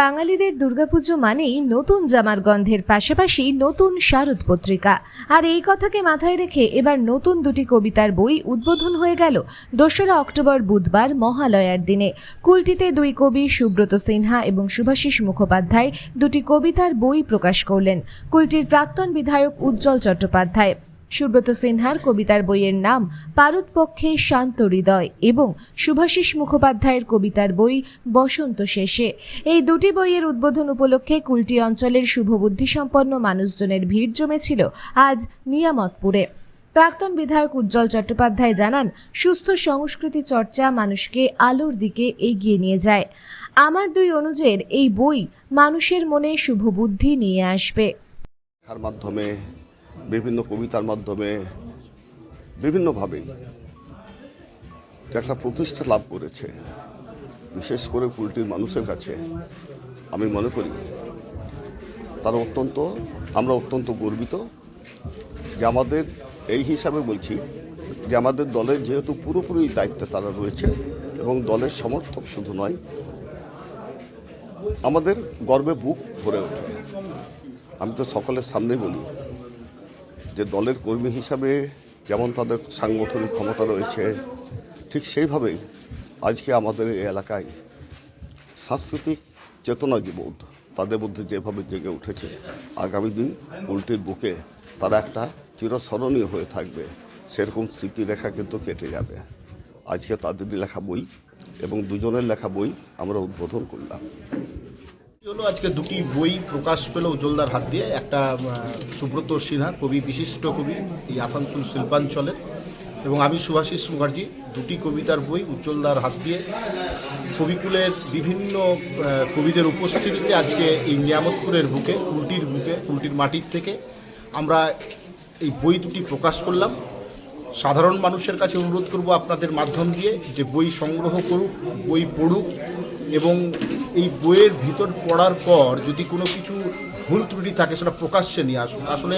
বাঙালিদের দুর্গাপুজো মানেই নতুন জামার গন্ধের পাশাপাশি নতুন শারদ পত্রিকা। আর এই কথাকে মাথায় রেখে এবার নতুন দুটি কবিতার বই উদ্বোধন হয়ে গেল দোসরা অক্টোবর বুধবার মহালয়ার দিনে। কুলটিতে দুই কবি সুব্রত সিনহা এবং শুভাশিস মুখোপাধ্যায় দুটি কবিতার বই প্রকাশ করলেন। কুলটির প্রাক্তন বিধায়ক উজ্জ্বল চট্টোপাধ্যায়। সুব্রত সিনহার কবিতার বইয়ের নাম পারতপক্ষে শান্ত হৃদয় এবং শুভাশিস মুখোপাধ্যায়ের কবিতার বই বসন্ত শেষে। এই দুটি বইয়ের উদ্বোধন উপলক্ষে কুলটি অঞ্চলের শুভবুদ্ধিসম্পন্ন মানুষজনের ভিড় জমেছিল আজ নিয়ামতপুরে। প্রাক্তন বিধায়ক উজ্জ্বল চট্টোপাধ্যায় জানান, সুস্থ সংস্কৃতি চর্চা মানুষকে আলোর দিকে এগিয়ে নিয়ে যায়। আমার দুই অনুজের এই বই মানুষের মনে শুভবুদ্ধি নিয়ে আসবে। মাধ্যমে বিভিন্ন কবিতার মাধ্যমে বিভিন্নভাবেই একটা প্রতিষ্ঠা লাভ করেছে। বিশেষ করে কুলটির মানুষের কাছে আমি মনে করি, তারা অত্যন্ত, আমরা অত্যন্ত গর্বিত যে আমাদের, এই হিসাবে বলছি যে আমাদের দলের যেহেতু পুরোপুরি দায়িত্বে তারা রয়েছে এবং দলের সমর্থক শুধু নয়, আমাদের গর্বে বুক ভরে ওঠে। আমি তো সকলের সামনেই বলি যে দলের কর্মী হিসাবে যেমন তাদের সাংগঠনিক ক্ষমতা রয়েছে, ঠিক সেইভাবেই আজকে আমাদের এই এলাকায় সাংস্কৃতিক চেতনা বোধ, তাদের মধ্যে যেভাবে জেগে উঠেছে, আগামী দিন উল্টির বুকে তারা একটা চিরস্মরণীয় হয়ে থাকবে। সেরকম স্মৃতিরেখা কিন্তু কেটে যাবে। আজকে তাদেরই লেখা বই এবং দুজনের লেখা বই আমরা উদ্বোধন করলাম। হলো আজকে দুটি বই প্রকাশ পেল উজ্জ্বলদার হাত দিয়ে। একটা সুব্রত সিনহা, কবি, বিশিষ্ট কবি, এই আসানসোল শিল্পাঞ্চলের। এবং আমি সুভাষিস মুখার্জি, দুটি কবিতার বই উজ্জ্বলদার হাত দিয়ে। কবিকুলের বিভিন্ন কবিদের উপস্থিতিতে আজকে এই নিয়ামতপুরের বুকে, কুলটির বুকে, কুলটির মাটির থেকে আমরা এই বই দুটি প্রকাশ করলাম। সাধারণ মানুষের কাছে অনুরোধ করব আপনাদের মাধ্যম দিয়ে যে বই সংগ্রহ করুক, বই পড়ুক এবং এই বইয়ের ভিতর পড়ার পর যদি কোনো কিছু ভুল ত্রুটি থাকে সেটা প্রকাশ্যে নিয়ে আসুন। আসলে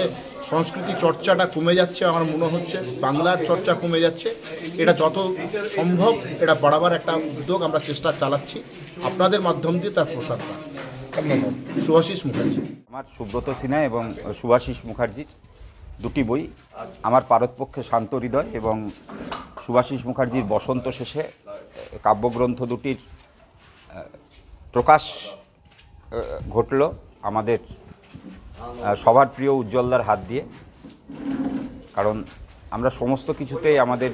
সংস্কৃতি চর্চাটা কমে যাচ্ছে আমার মনে হচ্ছে বাংলার চর্চা কমে যাচ্ছে। এটা যত সম্ভব এটা বাড়াবার একটা উদ্যোগ আমরা চেষ্টা চালাচ্ছি। আপনাদের মাধ্যম দিয়ে তার প্রসার করা সুভাষিস মুখার্জি। আমার সুব্রত সিনহা এবং সুভাষিস মুখার্জির দুটি বই আমার পারতপক্ষে শান্ত হৃদয় এবং সুভাষিস মুখার্জির বসন্ত শেষে কাব্যগ্রন্থ দুটির প্রকাশ ঘটল আমাদের সবার প্রিয় উজ্জ্বলদার হাত দিয়ে। কারণ আমরা সমস্ত কিছুতেই আমাদের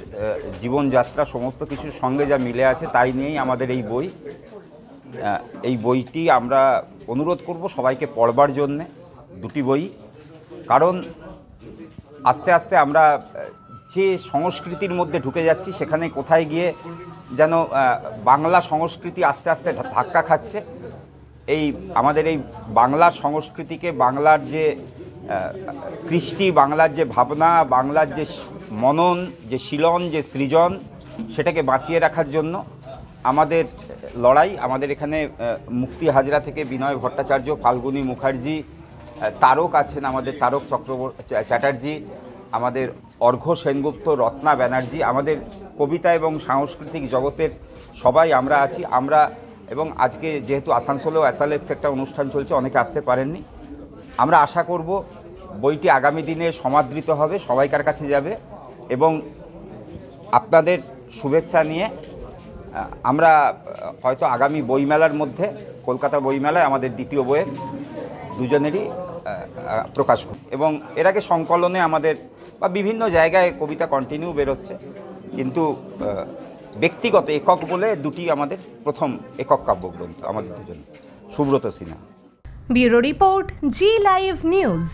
জীবনযাত্রা, সমস্ত কিছুর সঙ্গে যা মিলে আছে তাই নিয়েই আমাদের এই বই। এই বইটি আমরা অনুরোধ করব সবাইকে পড়বার জন্যে, দুটি বই। কারণ আস্তে আস্তে আমরা যে সংস্কৃতির মধ্যে ঢুকে যাচ্ছি, সেখানে কোথায় গিয়ে যেন বাংলা সংস্কৃতি আস্তে আস্তে ধাক্কা খাচ্ছে। এই আমাদের এই বাংলার সংস্কৃতিকে, বাংলার যে কৃষ্টি, বাংলার যে ভাবনা, বাংলার যে মনন, যে শিলন, যে সৃজন, সেটাকে বাঁচিয়ে রাখার জন্য আমাদের লড়াই, আমাদের এখানে মুক্তি হাজরা থেকে বিনয় ভট্টাচার্য, ফাল্গুনী মুখার্জি তারক আছেন আমাদের, তারক চক্রবর্তী চ্যাটার্জি, আমাদের অর্ঘ্য সেনগুপ্ত, রত্না ব্যানার্জি, আমাদের কবিতা এবং সাংস্কৃতিক জগতের সবাই আমরা আছি, আমরা এবং আজকে যেহেতু আসানসোলেও অ্যাসালেক্স একটা অনুষ্ঠান চলছে, অনেকে আসতে পারেননি। আমরা আশা করব বইটি আগামী দিনে সমাদৃত হবে সবাইকার কাছে যাবে, এবং আপনাদের শুভেচ্ছা নিয়ে আমরা হয়তো আগামী বইমেলার মধ্যে, কলকাতা বইমেলায় আমাদের দ্বিতীয় বইয়ের দুজনেরই প্রকাশ করি এবং এর আগে সংকলনে আমাদের বা বিভিন্ন জায়গায় কবিতা কন্টিনিউ বেরোচ্ছে। কিন্তু ব্যক্তিগত একক বলে দুটি আমাদের প্রথম একক কাব্যগ্রন্থ আমাদের দুজন Subrata Sinha. Bureau report Zee live news.